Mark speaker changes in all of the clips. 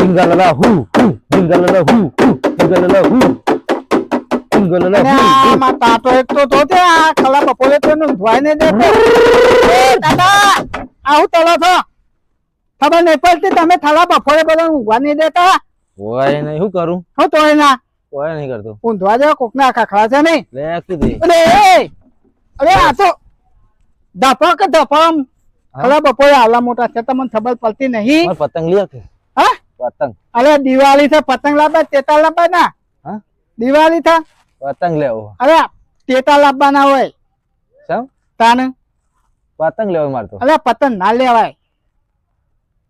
Speaker 1: હુ હુ ટિંગલલા હુ હુ ટિંગલલા હુ ટિંગલલા
Speaker 2: અને
Speaker 1: હુ
Speaker 2: આમાં તાતો એક તો તો તે આ ખલા બપોરે તો એનું ધોવાઈ ને દેતો એ દાદા આવું તલો છો. ખબર નહીં પડતી તમે થલા બપોરે બધા ઊંઘવા નહીં દેતા.
Speaker 1: ઓય નહીં શું કરું?
Speaker 2: હું તો એના
Speaker 1: ઓય નહીં કરતો.
Speaker 2: ઊંધવા જેવા કોકના ખખડા છે નહીં.
Speaker 1: લે કીધી
Speaker 2: અરે! અરે આ તો ધપા કે ધપા આમ
Speaker 1: હા?
Speaker 2: ખલા બપોરે આલા મોટા છે તમને ખબર પડતી નહીં.
Speaker 1: પતંગ લે કે પતંગ.
Speaker 2: અરે દિવાળી છે પતંગ લાવવા તેતા લાવવાના?
Speaker 1: હા?
Speaker 2: દિવાળી થા
Speaker 1: પતંગ લેવો.
Speaker 2: અરે તેતા લાવવાના હોય.
Speaker 1: સમ
Speaker 2: તાને?
Speaker 1: પતંગ લેવો મારે તો.
Speaker 2: અરે પતંગ ના લેવાય.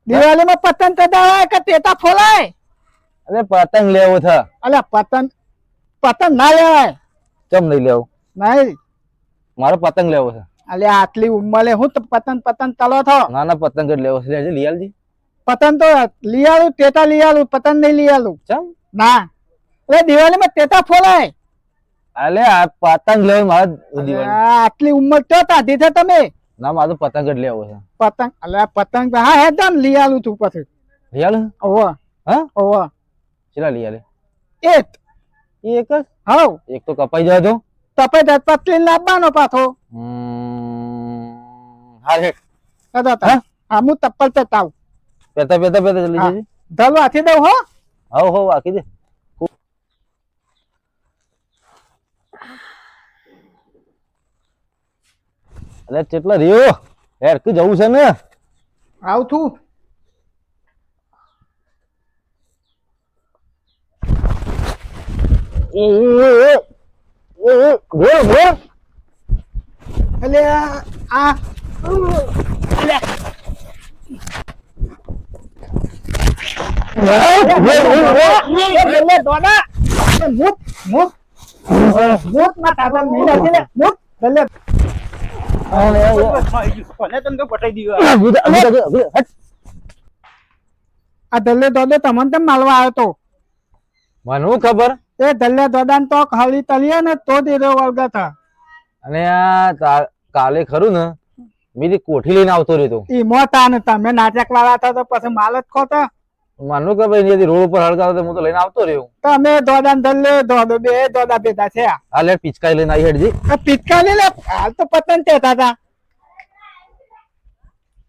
Speaker 2: દિવાળીમાં પતંગ કદાવાય કે તેતા ફોલાય?
Speaker 1: અરે પતંગ લેવો છે.
Speaker 2: અરે પતંગ પતંગ ના લેવાય.
Speaker 1: કેમ નહીં લેવો?
Speaker 2: નહીં.
Speaker 1: મારે પતંગ લેવો છે.
Speaker 2: અલે આટલી ઉંમરે હું તો પતંગ પતંગ તલો થો
Speaker 1: ના ના પતંગ જ લેવો છે. લેજે લઈ આલજી
Speaker 2: પતંગ તો લઈ આલું તેતા લઈ આલું પતંગ નહીં લઈ આલું.
Speaker 1: ચમ.
Speaker 2: ના. અરે દિવાળીમાં તેતા ફોલાય.
Speaker 1: અલે આ પતંગ લેવું મારે દિવાળી.
Speaker 2: આટલી ઉંમર તો તાધી છે તમે?
Speaker 1: ના મારે પતંગ જ લેવો છે.
Speaker 2: પતંગ અલે પતંગ હા હે તમ લઈ આલું તું પછી.
Speaker 1: લઈ આલે?
Speaker 2: ઓવો.
Speaker 1: હા?
Speaker 2: ઓવો.
Speaker 1: ચલા લઈ આલે?
Speaker 2: એક.
Speaker 1: એક જ?
Speaker 2: હવ.
Speaker 1: એક તો કપાઈ જાય તો
Speaker 2: તપે પતલી લાવવાનો પાછો.
Speaker 1: હમ, હા હે
Speaker 2: કદા તા. હા? હું તપ્પલ તે તાવ.
Speaker 1: પેતા પેતા પેતા જલ્દી
Speaker 2: હા.
Speaker 1: જલ્દી
Speaker 2: ધલો હાથી દઉં હો
Speaker 1: હવ હવ વાકી દે અલે કેટલા રહ્યો યાર કે જવું છે ને
Speaker 2: આવ છું
Speaker 1: બોલ બોલ
Speaker 2: એટલે આ એટલે એટલે દોડા એ મુત મુત મુતમાં તાતા નહીં લાગી ને મુત એટલે
Speaker 3: કોને તને તો પટાઈ દીધો
Speaker 2: માલવા આવ્યો તો
Speaker 1: મને ખબર?
Speaker 2: એ દલ્લે દોડા તો ખાલી તલીએ ને તો જ એ વળગા થા
Speaker 1: અને આ કાલે ખરું ને? બીજી કોઠી લઈને આવતો રહ્યો તો.
Speaker 2: ઈ મોટા ને તમે નાટક વાળા હતા તો પછી માલ જ ખોતા
Speaker 1: માનું કે ભાઈ અહીંયાથી રોડ ઉપર હળગાવો તો હું તો લઈને આવતો રહ્યો.
Speaker 2: તમે દોડા ને દલ્લે દોડો બે દોડા પેતા છે આ
Speaker 1: લે પિચકાઈ લઈને આવી હેડજી.
Speaker 2: તો પિચકારી લે હાલ તો પતંગ તેતા હતા.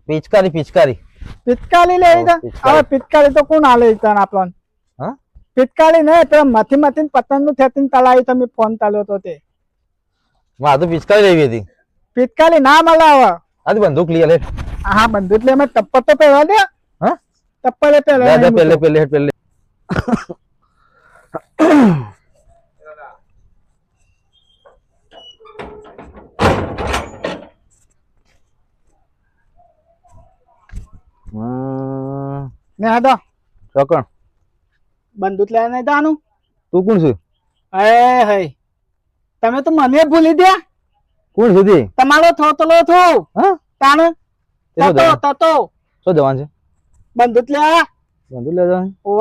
Speaker 1: પિચકારી પિચકારી.
Speaker 2: પિચકારી લે. હવે પિચકારી તો કોણ આલે તને આપણને?
Speaker 1: હા?
Speaker 2: પિચકારી ને તો મથી મથી પતંગનું ખેતી તલાવી તમે ફોન તાલ્યો તો તે.
Speaker 1: મારે તો પિચકારી લેવી હતી.
Speaker 2: પિચકારી ના મળે હવે.
Speaker 1: આ બંદૂક લઈ લે
Speaker 2: હા બંદૂક લે મેં તપ્પર તો પહેરવા દે.
Speaker 1: જા
Speaker 2: પહેરવા
Speaker 1: પેલે પેલે પેલે હમ,
Speaker 2: ને હા તો
Speaker 1: ચોકણ
Speaker 2: બંદૂક લેવા નહીં દાનું
Speaker 1: તું કોણ છે
Speaker 2: એ હઈ તમે તો મને ભૂલી દે
Speaker 1: કોણ સુધી
Speaker 2: તમારો થોતલો છું
Speaker 1: હા
Speaker 2: તાણ તતો તતો
Speaker 1: શું જવાન છે
Speaker 2: બંદૂક લે
Speaker 1: બંદૂક લેવા
Speaker 2: ઓ.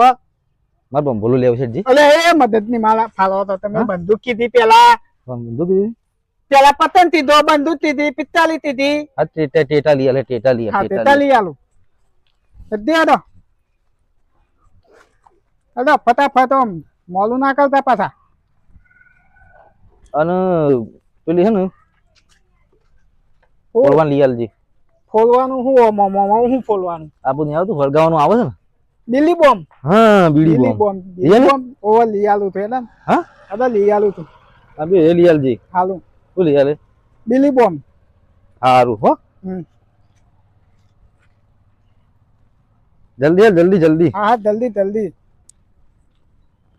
Speaker 1: મારે બંબોલું લેવું છે જી
Speaker 2: અલે એ મદદની માલા ફાળો તો તમે બંદૂક કીધી પેલા.
Speaker 1: બંદૂક કીધી?
Speaker 2: પેલા પતંગ દીધો બંદૂક દીધી પિસ્તાલી દીધી
Speaker 1: હા ટેટા ટેટા લઈ આલે ટેટા લઈ
Speaker 2: હા
Speaker 1: આલે, ટેટા લઈ
Speaker 2: આલો દે અડો અડો ફટાફટ આમ મોલું ના કરતા પાછા.
Speaker 1: અને પેલી છે ને
Speaker 2: હું
Speaker 1: ફોડવાન લઈ આલજી.
Speaker 2: ફોલવાનું હું ઓમ ઓમ ઓમ ફોલવાનું.
Speaker 1: આ બધું આવતું? વળગાવાનું આવે છે ને?
Speaker 2: બિલી બોમ્બ.
Speaker 1: હા બીડી બોમ્બ.
Speaker 2: બિલી બોમ્બ ઓવર લઈ આલું એટલે
Speaker 1: હા?
Speaker 2: અડો લઈ આલું તું.
Speaker 1: આ એ લઈ આલજી.
Speaker 2: હાલું.
Speaker 1: શું લઈ આલે?
Speaker 2: બોમ્બ.
Speaker 1: સારું હો. જલ્દી જલ્દી જલ્દી.
Speaker 2: હા હા જલ્દી જલ્દી.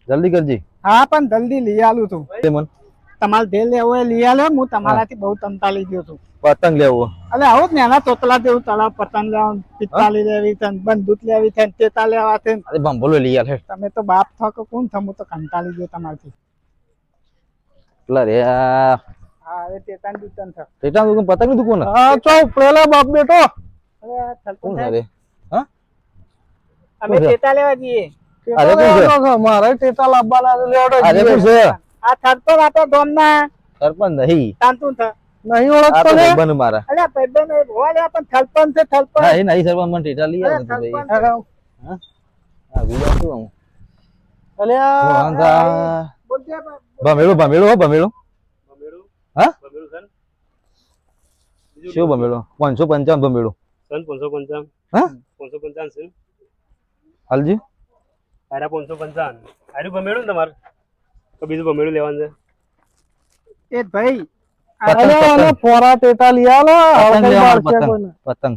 Speaker 1: જલ્દી કરજી.
Speaker 2: હા પણ જલ્દી લઈ આલું તું.
Speaker 1: મન.
Speaker 2: તમારે જે લેવો એ લઈ આલો હું તમારાથી બહુ તંતાલી ગયો છું.
Speaker 1: પતંગ લેવો.
Speaker 2: એટલે આવો જ નાના તોતલા જેવું તળાવ પતંગ લેવાનું પિસ્તાલી લેવી છે બંદૂક લેવી છે ચેતા લેવા છે
Speaker 1: ભંભોલો લઈ આલે
Speaker 2: તમે તો બાપ થો કે કોણ થમું તો કંટાળી ગયો તમારથી.
Speaker 1: રે
Speaker 2: હા એ તેતાન
Speaker 1: પતંગનું
Speaker 2: હા ચો પેલો બાપ બેટો અરે.
Speaker 1: રે હા?
Speaker 2: અમે તેતા લેવા જઈએ.
Speaker 1: અરે કોણ છે?
Speaker 2: મારે ટેટા લાવવાના લેવડો
Speaker 1: અરે કોણ છે?
Speaker 2: આ થરતો રાતો ગામના
Speaker 1: સરપંચ નહીં.
Speaker 2: તાંતું થા. નહીં ઓળખતો ને?
Speaker 1: ભાઈબંધ મારા.
Speaker 2: અલ્યા ભાઈબંધ એ ભોવા પણ થલપન છે થલપન
Speaker 1: હા એ નહીં સરપંચ મને ટેટા લઈ
Speaker 2: અરે
Speaker 1: ભાઈ. હા? આ વિડિયો શું હું
Speaker 2: અલ્યા
Speaker 1: વાંધા. ભમેડું ભમેડું હો ભમેડું.
Speaker 3: બમેડું
Speaker 1: હા? શું ભમેડું? પાંચસો પંચાવન ભમેડું.
Speaker 3: સન પાંચસો પંચાવન.
Speaker 1: હા?
Speaker 3: પાંચસો પંચાવન છે.
Speaker 1: હાલજી?
Speaker 3: આરા પાંચસો પંચાવન. આર્યું બમેડું ને તમારે? તો બીજું ભમેડું લેવાનું છે.
Speaker 2: એ ભાઈ અરે
Speaker 1: અરે
Speaker 2: ફોરા ટેટા લઈ આલો
Speaker 1: પતંગ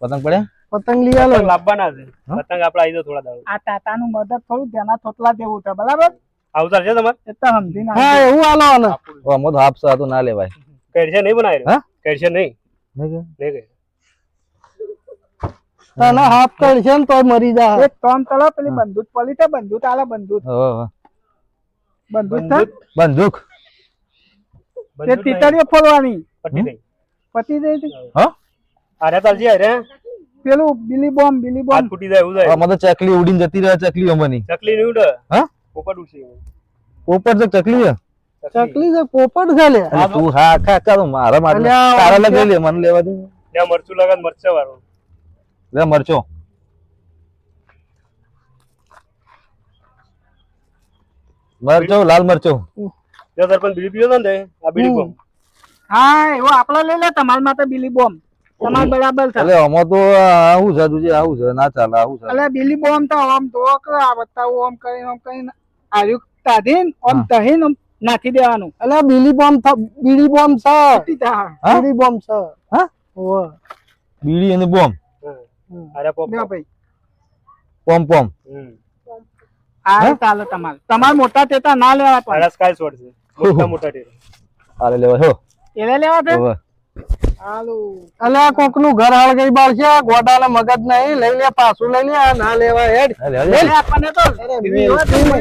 Speaker 1: પતંગ.
Speaker 2: કોઈને.
Speaker 1: પતંગ.
Speaker 2: લઈ આલો.
Speaker 3: લાવવાના છે. પતંગ આપણે આવી દો થોડા દાડો.
Speaker 2: આ તાતાનું મદદ થોડું ધ્યાના થોતલા દેવું છે બરાબર?
Speaker 3: આવતા છે તમારે.
Speaker 2: એ તો સમજીને હા એવું આલો ને
Speaker 1: ઓ મો તો આપસો આ તો ના લેવાય.
Speaker 3: કરશે નહીં બનાવી
Speaker 1: હા?
Speaker 3: કરશે નહીં.
Speaker 1: નહીં કે?
Speaker 2: તને હાફ કરશે ને તો મરી જા. એક ટોમ તળો પેલી બંદૂક પડી તે બંદૂક આલે બંદૂક.
Speaker 1: હા હો.
Speaker 2: બંદૂક
Speaker 1: બંદૂક?
Speaker 2: તે? તીતળીઓ ફોડવાની. પતી જાય.
Speaker 1: હા?
Speaker 3: આરે તાલજી આરે
Speaker 2: પેલું બિલી બોમ્બ બિલી
Speaker 3: હાથ
Speaker 2: બોમ્બ
Speaker 3: ફૂટી જાય ઉડાય જાય
Speaker 1: આમાં તો ચકલી ઉડીને જતી રહે ચકલી અમની
Speaker 3: ચકલી નહીં ઉડે?
Speaker 1: હા?
Speaker 3: પોપટ ઉડશે
Speaker 1: પોપટ તો ચકલી છે.
Speaker 2: ચકલી છે પોપટ છે લે.
Speaker 1: તું હા ખા કર મારા માટે તારા લગે લે મને લેવા દે.
Speaker 3: ત્યાં મરચું લગાડ મરચા વાળો.
Speaker 1: લે મરચો. મરચો લાલ મરચો.
Speaker 3: જો સરપંચ બીડી પીવો હતો ને આ બીડી બોમ્બ.
Speaker 2: હા એવો આપડે લઈ લે તમાર માટે બીલી બોમ્બ. તમારે બરાબર છે.
Speaker 1: એટલે આમાં તો આવું છે તુજે આવું છે ના ચાલે આવું છે.
Speaker 2: એટલે બીલી બોમ્બ તો આમ તો કે આ બતાવું આમ કરીને આમ કરીને. આર્યું તાધીન આમ તહીન નાખી દેવાનું. એટલે બીલી બોમ્બ બીડી બોમ્બ છે. બીડી બોમ્બ છે.
Speaker 1: હા?
Speaker 2: ઓહો
Speaker 1: બીડી અને બોમ્બ.
Speaker 3: અરે આરે પોપ
Speaker 1: પોમ પોમ.
Speaker 3: હમ.
Speaker 2: આ ચાલે તમારે. તમારે મોટા તેતા ના લેવા પણ
Speaker 3: મોટા મોટા
Speaker 1: આલે લેવા
Speaker 2: એને લેવા છે હાલો. અલે કોકનું ઘર હાલ ગઈ બાળ છે ગોડા મગજ નહીં. લઈ લે પાછું લઈ લે ના લેવા હેડ. લે. આપણને તો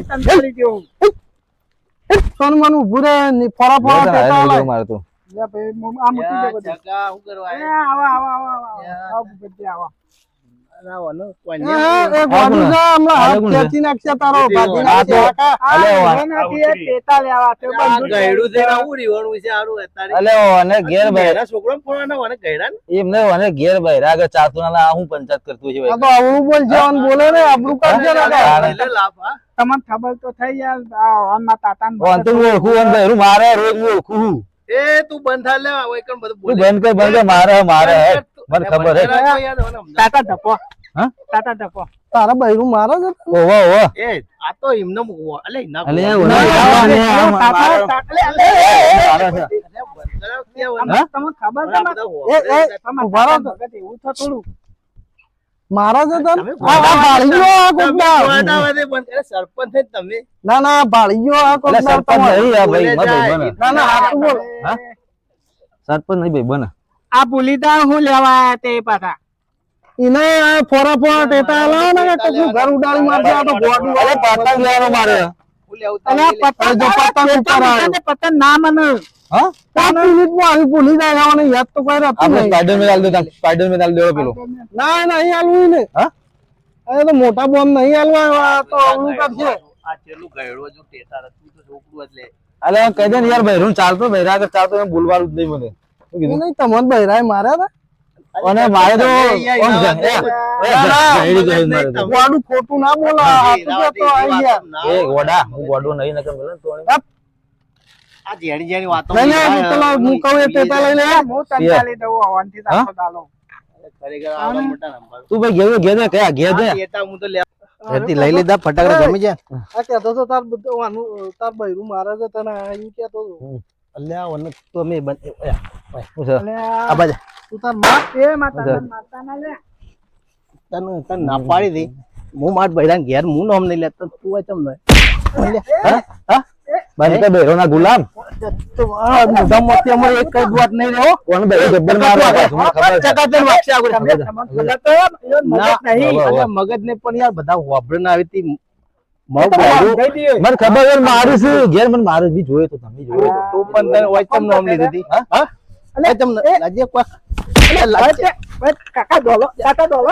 Speaker 2: તંતરી દેવું સોન મન ઉભું રે ની ફરા ફરા
Speaker 1: લે
Speaker 2: ટેટા
Speaker 1: તારા
Speaker 2: લાય.
Speaker 1: મારે તો.
Speaker 2: લે ભાઈ આ મૂકી દે બધું. એ આવા આવા આવા આવા. આવા આવા.
Speaker 1: એમને ઘેર ભાઈ. રાગ ના હું પંચાયત કરતું છે
Speaker 2: આ
Speaker 1: ભાઈ
Speaker 2: તો આવડું બોલ બોલે ને કરશે ને તમને ખબર તો થઈ યાર
Speaker 1: મારે રોજ ઓળખું
Speaker 4: એ તું બંધ થા લે બધું
Speaker 1: કર બંધ મારે મારે. મને ખબર હે.
Speaker 2: તાતા ધપો.
Speaker 1: હા?
Speaker 2: તાતા ધપો. તારા બૈરું મારો ઓવા
Speaker 1: ઓહો
Speaker 4: એ આ તો એમને અલે ના
Speaker 1: અલે ઓલા
Speaker 2: ના, તાતા- અલે. તમને ખબર એ, એ, એવું થોડું મારો છે તને? ભાળીયો આ
Speaker 4: વાદે બંધ સરપંચ છે તમે?
Speaker 2: ના ના ભાળીયો આ કોક
Speaker 1: સરપંચ નહીં આ ભાઈ
Speaker 4: બોલે
Speaker 1: ભાઈ બને.
Speaker 2: ના ના
Speaker 1: હા? સરપંચ નહીં ભાઈ બને.
Speaker 2: આ પુલિતા હું લેવા આયા તે પાછા. એને આ ફોરા ફોરા ટેટા આલા ને કે કોકનું ઘર ઉડાડી મારજે આ તો ગોડું
Speaker 1: વાળે પતંગ લેવાનો મારે.
Speaker 2: અલે પતંગ જો પતંગ ઉપર આવે. પતંગ ના મને.
Speaker 1: હા?
Speaker 2: આવી જાય યાદ તો કોઈ રહેતું
Speaker 1: આપણે. સ્પાઈડર મેન આલ દો સ્પાઈડર મેન આલ દેવો પેલો.
Speaker 2: ના ને
Speaker 1: હા?
Speaker 2: અરે તો મોટા બોમ્બ નહીં હાલવા આ તો અવળું કરશે.
Speaker 4: આ ચેલું ગયડો જો ટેટા તું તો છોકરું જ
Speaker 1: અલે કહી દે ને યાર ભાઈ ચાલતો ભાઈ રાગ ચાલતો બોલવાનું ભૂલવાનું જ નહીં મને. કીધું
Speaker 2: નહીં તમને બૈરાએ માર્યા હતા
Speaker 1: અને મારે તો તો.
Speaker 2: ગોડું ખોટું ના બોલા આ તો આવી ગયા
Speaker 1: એ ગોડા હું ગોડું નહીં નકર બોલે તો
Speaker 4: આ જેણી જેણી વાતો
Speaker 2: નહીં નહીં હું પેલા હું કહું એ હું તને દઉં તાકો દાલો
Speaker 1: તું ભાઈ ઘેર કયા ઘેર
Speaker 4: હું તો લે લઈ લીધા ફટાકડા ગમી જાય
Speaker 2: આ કહેતો તો તાર બધું વાનું તાર બૈરું મારે છે તને એવું કહેતો હતો
Speaker 4: અલ્યા વન તો અમે
Speaker 1: શું છે?
Speaker 4: આ
Speaker 2: આ તું તાર માર એ માતા માતા ના લે.
Speaker 4: તને તને ના પાડી દી. હું માર બૈરાન ઘેર હું નામ નહીં લેતો તું આ ચમ
Speaker 1: હા? હા? બેરો ના ગુલામ.
Speaker 4: મોઢા માંથી અમારે એક કઈ વાત નહીં રહ્યો
Speaker 1: કોણ જબ્બર મારવા મને ખબર છે?
Speaker 4: આગળ.
Speaker 2: તમને મગજ
Speaker 4: ના,
Speaker 2: નહીં
Speaker 4: મગજ ને પણ યાર બધા વાપરે ના આવી તી
Speaker 1: મને ખબર છે મારું છે ઘેર મને મારું બી જોયો તો તમે જોયો તો.
Speaker 4: પણ તને હોય ચમ નામ લીધી હતી હા? અને તમને લાજે કોક.
Speaker 2: કાકા ડોલો કાકા ડોલો.